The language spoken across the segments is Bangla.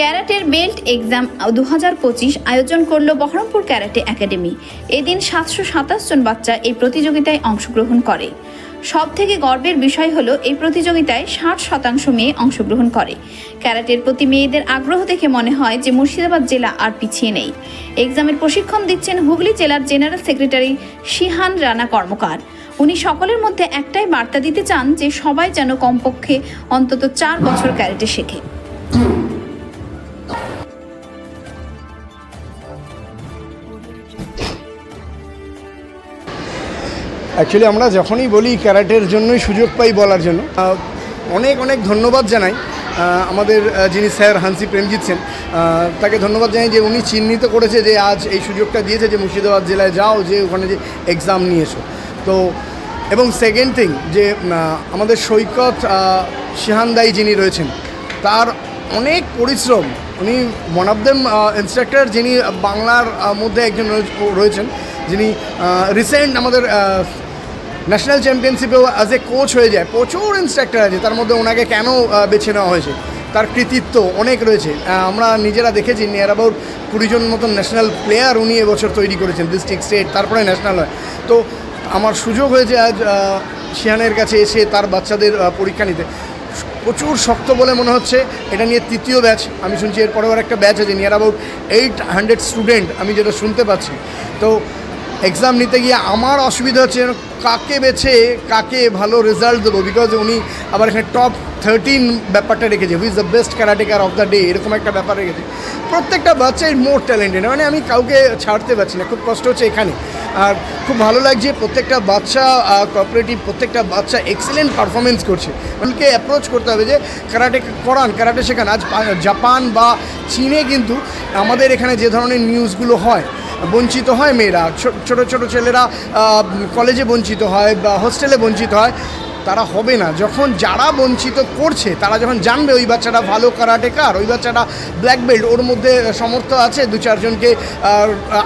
ক্যারাটের বেল্ট এক্সাম দু হাজার পঁচিশ আয়োজন করল বহরমপুর ক্যারাটে একাডেমি। এদিন সাতশো সাতাশ জন বাচ্চা এই প্রতিযোগিতায় অংশগ্রহণ করে। সব থেকে গর্বের বিষয় হলো, এই প্রতিযোগিতায় ষাট শতাংশ মেয়ে অংশগ্রহণ করে। ক্যারাটের প্রতি মেয়েদের আগ্রহ দেখে মনে হয় যে মুর্শিদাবাদ জেলা আর পিছিয়ে নেই। এক্সামের প্রশিক্ষণ দিচ্ছেন হুগলি জেলার general secretary shihan Rana Karmakar. উনি সকলের মধ্যে একটাই বার্তা দিতে চান যে সবাই যেন কমপক্ষে অন্তত চার বছর ক্যারেটে শেখে। অ্যাকচুয়ালি আমরা যখনই বলি ক্যারাটের জন্যই সুযোগ পাই বলার জন্য অনেক অনেক ধন্যবাদ জানাই আমাদের যিনি স্যার হানসি প্রেমজিৎ সেন তাকে ধন্যবাদ জানাই যে উনি চিহ্নিত করেছে যে আজ এই সুযোগটা দিয়েছে যে মুর্শিদাবাদ জেলায় যাও যে ওখানে যে এক্সাম নিয়ে এসো তো এবং সেকেন্ড থিং যে আমাদের সৈকত আহ, সিহানদাই যিনি রয়েছেন তার অনেক পরিশ্রম উনি ওয়ান অফ দেম ইনস্ট্রাক্টর যিনি বাংলার মধ্যে একজন রয়েছেন যিনি রিসেন্ট আমাদের ন্যাশনাল চ্যাম্পিয়নশিপেও অ্যাজ এ কোচ হয়ে যায়। প্রচুর ইনস্ট্রাক্টর আছে, তার মধ্যে ওনাকে কেন বেছে নেওয়া হয়েছে? তার কৃতিত্ব অনেক রয়েছে। আমরা নিজেরা দেখেছি নিয়ার অ্যাবাউট কুড়িজন মতন ন্যাশনাল প্লেয়ার উনি এবছর তৈরি করেছেন ডিস্ট্রিক্ট স্টেট তারপরে ন্যাশনাল হয়। তো আমার সুযোগ হয়েছে আজ শিয়ানের কাছে এসে তার বাচ্চাদের পরীক্ষা নিতে। প্রচুর শক্ত বলে মনে হচ্ছে, এটা নিয়ে তৃতীয় ব্যাচ আমি শুনছি এর পরেও আর একটা ব্যাচ আছে near about eight hundred student আমি যেটা শুনতে পাচ্ছি। তো এক্সাম নিতে গিয়ে আমার অসুবিধা হচ্ছে কাকে বেছে, কাকে ভালো রেজাল্ট দেবো বিকজ উনি আবার এখানে টপ থার্টিন ব্যাপারটা রেখেছে। Who's the best karateka of the day এরকম একটা ব্যাপার রেখেছে। প্রত্যেকটা বাচ্চাই মোর ট্যালেন্টেড মানে আমি কাউকে ছাড়তে পারছি না। খুব কষ্ট হচ্ছে এখানে। আর খুব ভালো লাগছে প্রত্যেকটা বাচ্চা কোঅপারেটিভ প্রত্যেকটা বাচ্চা এক্সেলেন্ট পারফরমেন্স করছে। আমাকে অ্যাপ্রোচ করতে হবে যে ক্যারাটে করান ক্যারাটে শেখান। আজ জাপান বা চীনে কিন্তু আমাদের এখানে যে ধরনের নিউজগুলো হয় বঞ্চিত হয় মেয়েরা। ছোট ছোট ছেলেরা কলেজে বঞ্চিত হয় বা হোস্টেলে বঞ্চিত হয়, তারা হবে না। যখন যারা বঞ্চিত করছে, তারা যখন জানবে ওই বাচ্চাটা ভালো কারাটেকার, ওই বাচ্চাটা ব্ল্যাক বেল্ট ওর মধ্যে সামর্থ্য আছে দু চারজনকে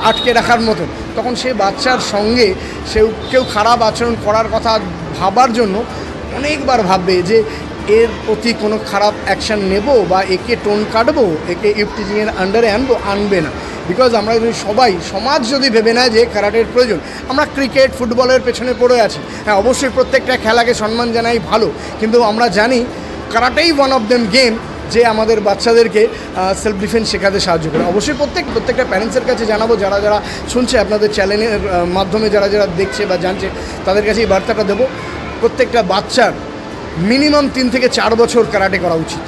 আটকে রাখার মতন, তখন সে বাচ্চার সঙ্গে সেও কেউ খারাপ আচরণ করার কথা ভাবার জন্য অনেকবার ভাববে যে এর প্রতি কোনো খারাপ অ্যাকশান নেব বা একে টোন কাটবো, একে ইফটিজিংয়ের আন্ডারে আনব, আনবে না। বিকজ আমরা যদি সবাই, সমাজ যদি ভেবে নেয় যে ক্যারাটের প্রয়োজন, আমরা ক্রিকেট, ফুটবলের পেছনে পড়ে আছি। হ্যাঁ অবশ্যই প্রত্যেকটা খেলাকে সম্মান জানাই ভালো, কিন্তু আমরা জানি কারাটেই ওয়ান অফ দেম গেম যে আমাদের বাচ্চাদেরকে সেলফ ডিফেন্স শেখাতে সাহায্য করে। অবশ্যই প্রত্যেক, প্রত্যেকটা প্যারেন্টসের কাছে জানাব, যারা যারা শুনছে, আপনাদের চ্যানেলের মাধ্যমে যারা যারা দেখছে বা জানছে, তাদের কাছে এই বার্তাটা দেবো। প্রত্যেকটা বাচ্চার মিনিমাম তিন থেকে চার বছর কারাটে করা উচিত।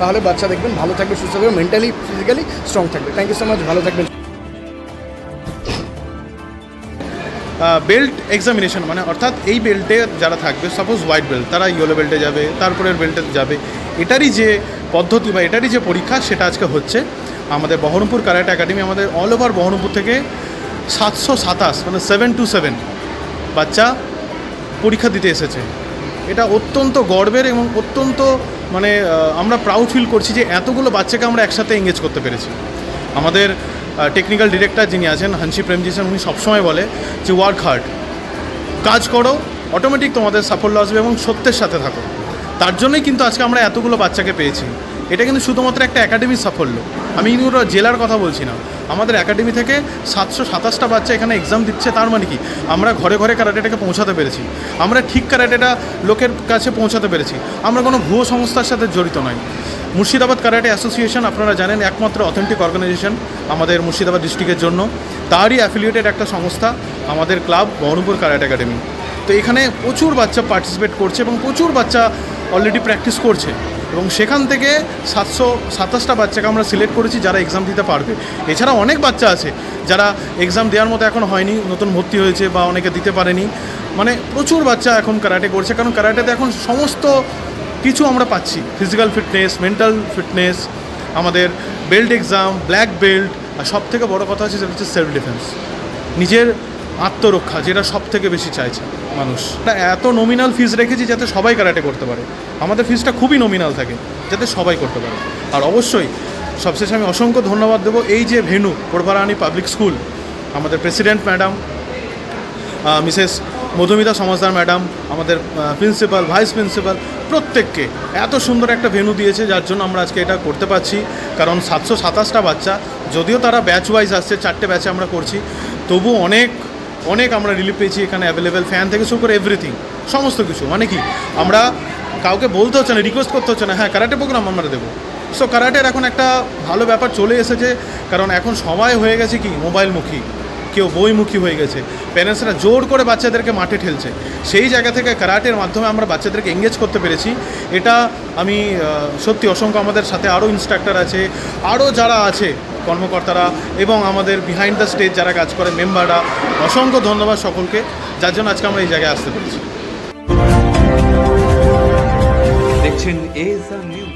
তাহলে বাচ্চা দেখবেন ভালো থাকবে, সুস্থ থাকবে, মেন্টালি, ফিজিক্যালি স্ট্রং থাকবে। থ্যাংক ইউ সো মাচ ভালো থাকবেন। বেল্ট এক্সামিনেশন মানে অর্থাৎ এই বেল্টে যারা থাকবে সাপোজ হোয়াইট বেল্ট তারা ইয়েলো বেল্টে যাবে, তারপরের বেল্টে যাবে। এটারই যে পদ্ধতি বা এটারই যে পরীক্ষা, সেটা আজকে হচ্ছে। আমাদের বহরমপুর কারাটে একাডেমি, আমাদের অল ওভার বহরমপুর থেকে সাতশো সাতাশ মানে সেভেন টু সেভেন বাচ্চা পরীক্ষা দিতে এসেছে। এটা অত্যন্ত গর্বের এবং অত্যন্ত মানে আমরা প্রাউড ফিল করছি যে এতগুলো বাচ্চাকে আমরা একসাথে এঙ্গেজ করতে পেরেছি। আমাদের টেকনিক্যাল ডিরেক্টর যিনি আছেন হানসি প্রেমজি স্যার উনি সবসময় বলে যে ওয়ার্ক হার্ড কাজ করো অটোমেটিক তোমাদের সাফল্য আসবে এবং সত্যের সাথে থাকো। তার জন্যই কিন্তু আজকে আমরা এতগুলো বাচ্চাকে পেয়েছি। এটা কিন্তু শুধুমাত্র একটা একাডেমির সাফল্য। আমি কিন্তু জেলার কথা বলছি না। আমাদের একাডেমি থেকে সাতশো সাতাশটা বাচ্চা এখানে এক্সাম দিচ্ছে, তার মানে কি? আমরা ঘরে ঘরে ক্যারাটেটাকে পৌঁছাতে পেরেছি। আমরা ঠিক ক্যারাটেটা লোকের কাছে পৌঁছাতে পেরেছি। আমরা কোনো ভুয়ো সংস্থার সাথে জড়িত নয় মুর্শিদাবাদ কারাটে অ্যাসোসিয়েশন আপনারা জানেন একমাত্র অথেন্টিক অর্গানাইজেশন আমাদের মুর্শিদাবাদ ডিস্ট্রিক্টের জন্য। তারই অ্যাফিলিয়েটেড একটা সংস্থা আমাদের ক্লাব বহরমপুর ক্যারাটে একাডেমি তো এখানে প্রচুর বাচ্চা পার্টিসিপেট করছে এবং প্রচুর বাচ্চা অলরেডি প্র্যাকটিস করছে। এবং সেখান থেকে সাতশো সাতাশটা বাচ্চাকে আমরা সিলেক্ট করেছি যারা এক্সাম দিতে পারবে। এছাড়া অনেক বাচ্চা আছে যারা এক্সাম দেওয়ার মতো এখন হয়নি, নতুন ভর্তি হয়েছে বা অনেকে দিতে পারেনি। মানে প্রচুর বাচ্চা এখন ক্যারাটে করছে, কারণ ক্যারাটেতে এখন সমস্ত কিছু আমরা পাচ্ছি। ফিজিক্যাল ফিটনেস মেন্টাল ফিটনেস আমাদের বেল্ট এক্সাম ব্ল্যাক বেল্ট আর সব থেকে বড়ো কথা হচ্ছে সেটা হচ্ছে সেলফ ডিফেন্স নিজের আত্মরক্ষা, যেটা সব থেকে বেশি চাইছে মানুষ। এত নমিনাল ফিস রেখেছি যাতে সবাই ক্যারাটে করতে পারে। আমাদের ফিসটা খুবই নমিনাল থাকে, যাতে সবাই করতে পারে। আর অবশ্যই, সবশেষে আমি অসংখ্য ধন্যবাদ দেবো। এই যে ভেনু, কোরবারানি পাবলিক স্কুল আমাদের president madam Mrs Madhumita Samajdar madam আমাদের প্রিন্সিপাল ভাইস প্রিন্সিপাল প্রত্যেককে এত সুন্দর একটা ভেনু দিয়েছে, যার জন্য আমরা আজকে এটা করতে পারছি। কারণ সাতশো সাতাশটা বাচ্চা, যদিও তারা ব্যাচ ওয়াইজ আসছে, চারটে ব্যাচে আমরা করছি তবু অনেক অনেক আমরা রিলিফ পেয়েছি এখানে অ্যাভেলেবেল ফ্যান থেকে শুরু করে এভরিথিং সমস্ত কিছু মানে কি? আমরা কাউকে বলতে হচ্ছে না রিকোয়েস্ট করতে হচ্ছে না হ্যাঁ কারাটে প্রোগ্রাম আমরা দেবো। সো কারাটের এখন একটা ভালো ব্যাপার চলে এসেছে, কারণ এখন সবাই হয়ে গেছে কি, মোবাইলমুখী, কেউ বইমুখী হয়ে গেছে। প্যারেন্টসরা জোর করে বাচ্চাদেরকে মাঠে ঠেলছে। সেই জায়গা থেকে কারাটের মাধ্যমে আমরা বাচ্চাদেরকে এঙ্গেজ করতে পেরেছি। এটা আমি সত্যি অসংখ্য আমাদের সাথে আরও ইনস্ট্রাক্টর আছে আরও যারা আছে কর্মকর্তারা এবং আমাদের বিহাইন্ড দ্য স্টেজ যারা কাজ করে মেম্বাররা অসংখ্য ধন্যবাদ সকলকে। যার জন্য আজকে আমরা এই জায়গায় আসতে পেরেছি। দেখছেন নিউজ